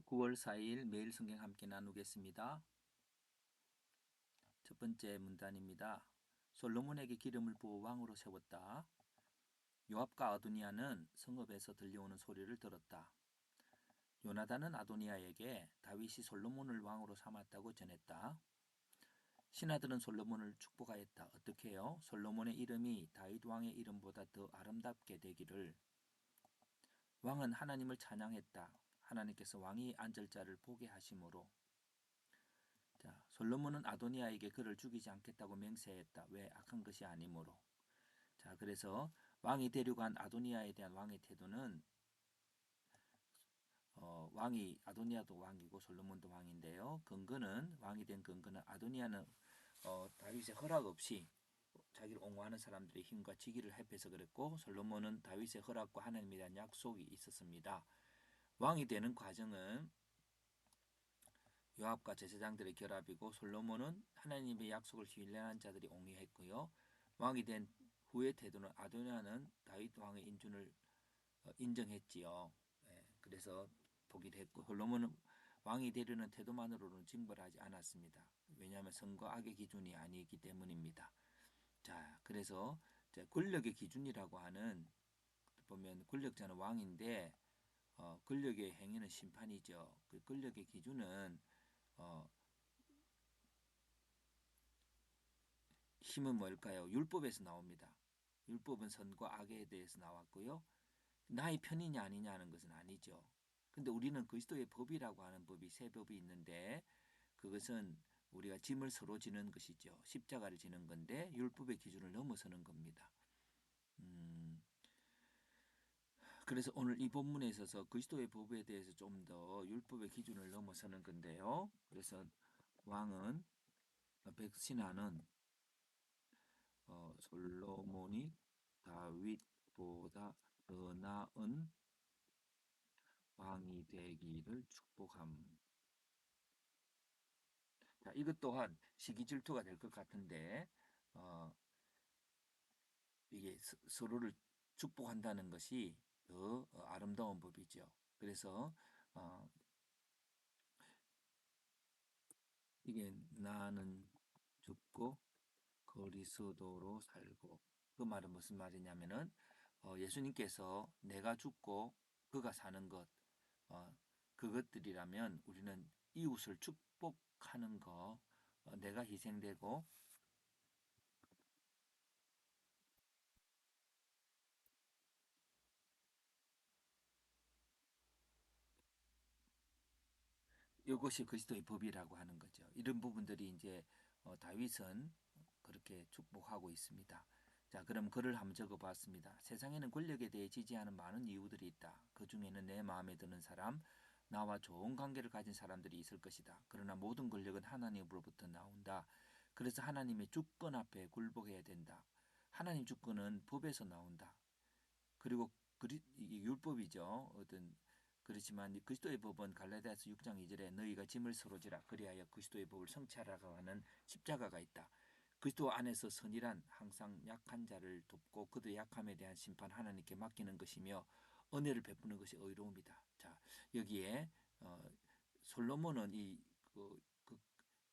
안녕하세요. 9월 4일 매일 성경 함께 나누겠습니다. 첫 번째 문단입니다. 솔로몬에게 기름을 부어 왕으로 세웠다. 요압과 아도니아는 성읍에서 들려오는 소리를 들었다. 요나단은 아도니아에게 다윗이 솔로몬을 왕으로 삼았다고 전했다. 신하들은 솔로몬을 축복하였다. 어떻게요? 솔로몬의 이름이 다윗 왕의 이름보다 더 아름답게 되기를. 왕은 하나님을 찬양했다. 하나님께서 왕이 앉을 자를 보게 하심으로 자 솔로몬은 아도니아에게 그를 죽이지 않겠다고 맹세했다. 왜 악한 것이 아니므로 자 그래서 왕이 데려간 아도니아에 대한 왕의 태도는 어, 왕이 아도니아도 왕이고 솔로몬도 왕인데요. 근거는 왕이 된 근거는 아도니아는 어, 다윗의 허락 없이 자기를 옹호하는 사람들의 힘과 지기를 합해서 그랬고 솔로몬은 다윗의 허락과 하나님에 대한 약속이 있었습니다. 왕이 되는 과정은 요압과 제사장들의 결합이고 솔로몬은 하나님의 약속을 신뢰한 자들이 옹의했고요. 왕이 된 후의 태도는 아도니아는 다윗 왕의 인준을 어, 인정했지요. 예, 그래서 보기도 했고 솔로몬은 왕이 되려는 태도만으로는 징벌하지 않았습니다. 왜냐하면 선과 악의 기준이 아니기 때문입니다. 자, 그래서 권력의 기준이라고 하는 보면 권력자는 왕인데 어, 권력의 행위는 심판이죠. 그 권력의 기준은 어, 힘은 뭘까요? 율법에서 나옵니다. 율법은 선과 악에 대해서 나왔고요. 나의 편이냐 아니냐는 것은 아니죠. 근데 우리는 그리스도의 법이라고 하는 법이 세 법이 있는데 그것은 우리가 짐을 서로 지는 것이죠. 십자가를 지는 건데 율법의 기준을 넘어서는 겁니다. 음, 그래서 오늘 이 본문에 있어서 그리스도의 법에 대해서 좀 더 율법의 기준을 넘어서는 건데요. 그래서 왕은 백신하는 어, 솔로몬이 다윗보다 더 나은 왕이 되기를 축복함. 자, 이것 또한 시기 질투가 될 것 같은데 어, 이게 서 로를 축복한다는 것이 더 어, 아름다운 법이죠. 그래서 어, 이게 나는 죽고 그리스도로 살고 그 말은 무슨 말이냐면은 어, 예수님께서 내가 죽고 그가 사는 것 어, 그것들이라면 우리는 이웃을 축복하는 거 어, 내가 희생되고 이것이 그리스도의 법이라고 하는 거죠. 이런 부분들이 이제 어, 다윗은 그렇게 축복하고 있습니다. 자, 그럼 글을 한번 적어봤습니다. 세상에는 권력에 대해 지지하는 많은 이유들이 있다. 그 중에는 내 마음에 드는 사람, 나와 좋은 관계를 가진 사람들이 있을 것이다. 그러나 모든 권력은 하나님으로부터 나온다. 그래서 하나님의 주권 앞에 굴복해야 된다. 하나님 주권은 법에서 나온다. 그리고 그리, 율법이죠. 어떤 그렇지만 그리스도의 법은 갈라디아서 6장 2절에 너희가 짐을 서로 지라 그리하여 그리스도의 법을 성취하라고 하는 십자가가 있다. 그리스도 안에서 선이란 항상 약한 자를 돕고 그들의 약함에 대한 심판 하나님께 맡기는 것이며 은혜를 베푸는 것이 의로움이다. 자 여기에 어, 솔로몬은 이 그, 그,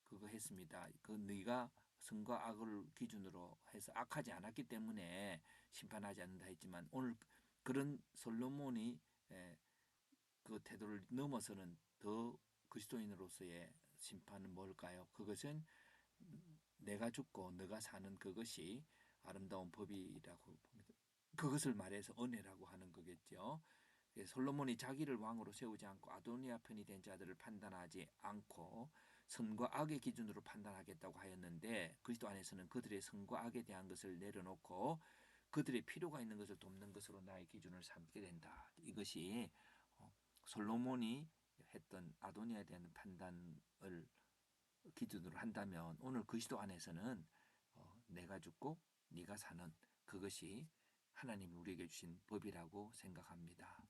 그거 했습니다. 그 너희가 선과 악을 기준으로 해서 악하지 않았기 때문에 심판하지 않는다 했지만 오늘 그런 솔로몬이 에, 그 태도를 넘어서는 더 그리스도인으로서의 심판은 뭘까요? 그것은 내가 죽고 너가 사는 그것이 아름다운 법이라고 봅니다. 그것을 말해서 은혜라고 하는 거겠죠. 예, 솔로몬이 자기를 왕으로 세우지 않고 아도니아 편이 된 자들을 판단하지 않고 선과 악의 기준으로 판단하겠다고 하였는데 그리스도 안에서는 그들의 선과 악에 대한 것을 내려놓고 그들의 필요가 있는 것을 돕는 것으로 나의 기준을 삼게 된다. 이것이 솔로몬이 했던 아도니아에 대한 판단을 기준으로 한다면 오늘 그리스도 안에서는 어, 내가 죽고 네가 사는 그것이 하나님이 우리에게 주신 법이라고 생각합니다.